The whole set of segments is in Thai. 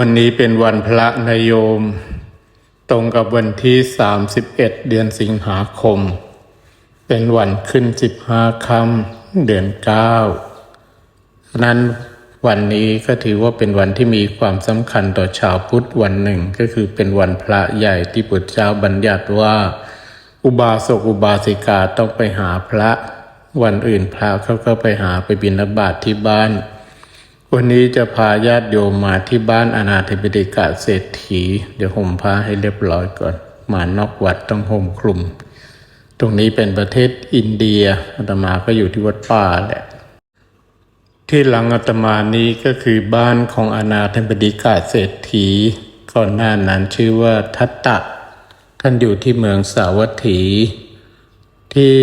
วันนี้เป็นวันพระนโยม ตรงกับวันที่ 31 เดือนสิงหาคม เป็นวันขึ้น 15ค่ำเดือน9ฉะนั้นวันนี้ก็ถือว่าเป็นวันที่มีความสำคัญต่อชาวพุทธวันหนึ่งก็คือเป็นวันพระใหญ่ที่พุทธเจ้าบัญญัติว่า อุบาสกอุบาสิกาต้องไปหาพระ วันอื่นพระเขาก็ไปหาไปบิณฑบาตทที่บ้าน วันนี้จะพาญาติโยมมาที่บ้านอนาถบิดิกาเศรษฐี เดี๋ยวห่มผ้าให้เรียบร้อยก่อน มานอกวัดต้องห่มคลุม ตรงนี้เป็นประเทศอินเดียอาตมาก็อยู่ที่วัดป่าแหละ ที่หลังอาตมานี้ก็คือบ้านของอนาถบดิกาเศรษฐี ก่อนหน้านั้นชื่อว่าทัตตะ ท่านอยู่ที่เมืองสาวัตถี ที่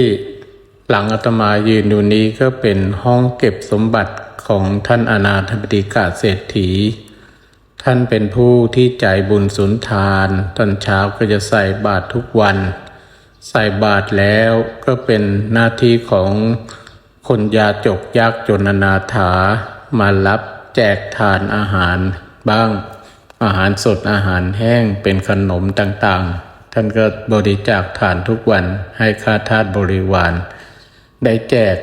หลังอาตมายืนอยู่นี้ก็เป็นห้องเก็บสมบัติ ของท่านอนาถบดิกาเศรษฐี ท่านเป็นผู้ที่ใจบุญสุนทานตอนเช้าก็จะใส่บาตรทุกวัน ใส่บาตรแล้วก็เป็นหน้าที่ของคนยาจกยากจนอนาถามารับแจกทานอาหารบ้างอาหารสดอาหารแห้งเป็นขนมต่างๆ ท่านก็บริจาคทานทุกวันให้ข้าทาสบริวาร ได้แจก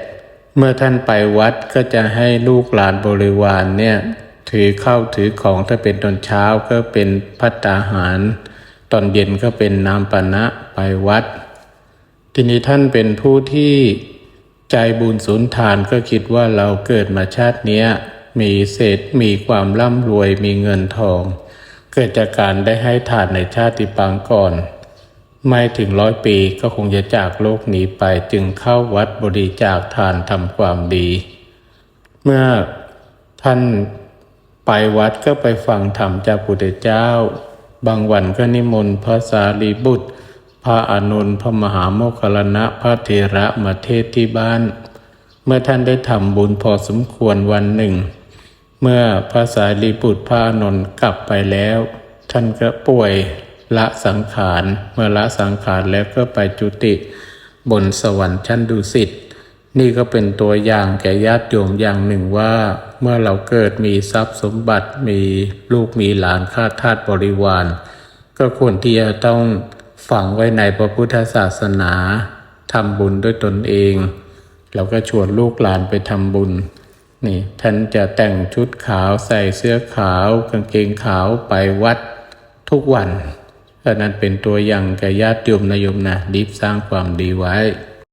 เมื่อท่านไปวัดก็จะให้ลูกหลานบริวารเนี่ยถือเข้าถือของถ้าเป็นตอนเช้าก็เป็นพัตตาหาร ตอนเย็นก็เป็นน้ำปานะไปวัด ทีนี้ท่านเป็นผู้ที่ใจบุญสุนทานก็คิดว่าเราเกิดมาชาตินี้มีเศษมีความร่ำรวยมีเงินทอง เกิดจากการได้ให้ทานในชาติปางก่อน ไม่ถึงร้อยปีก็คงจะจากโลกนี้ไปจึงเข้าวัดบริจาคทานทำความดี เมื่อท่านไปวัดก็ไปฟังธรรมจากพุทธเจ้า บางวันก็นิมนต์พระสารีบุตร พระอานนท์พระมหาโมคคลลนะพระเทระมาเทศที่บ้าน เมื่อท่านได้ทำบุญพอสมควรวันหนึ่ง เมื่อพระสารีบุตรพระอานนท์กลับไปแล้ว ท่านก็ป่วย ละสังขารเมื่อละสังขารแล้วก็ไปจุติบนสวรรค์ชั้นดุสิตนี่ก็เป็นตัวอย่างแก่ญาติโยมอย่างหนึ่งว่า เมื่อเราเกิดมีทรัพย์สมบัติมีลูกมีหลานข้าทาสบริวาร ก็ควรที่จะต้องฝังไว้ในพระพุทธศาสนาทำบุญด้วยตนเองเราก็ชวนลูกหลานไปทำบุญ นี่ท่านจะแต่งชุดขาวใส่เสื้อขาวกางเกงขาวไปวัดทุกวัน อันนั้นเป็นตัวอย่างแก่ญาติโยมนะโยมนะรีบสร้างความดีไว้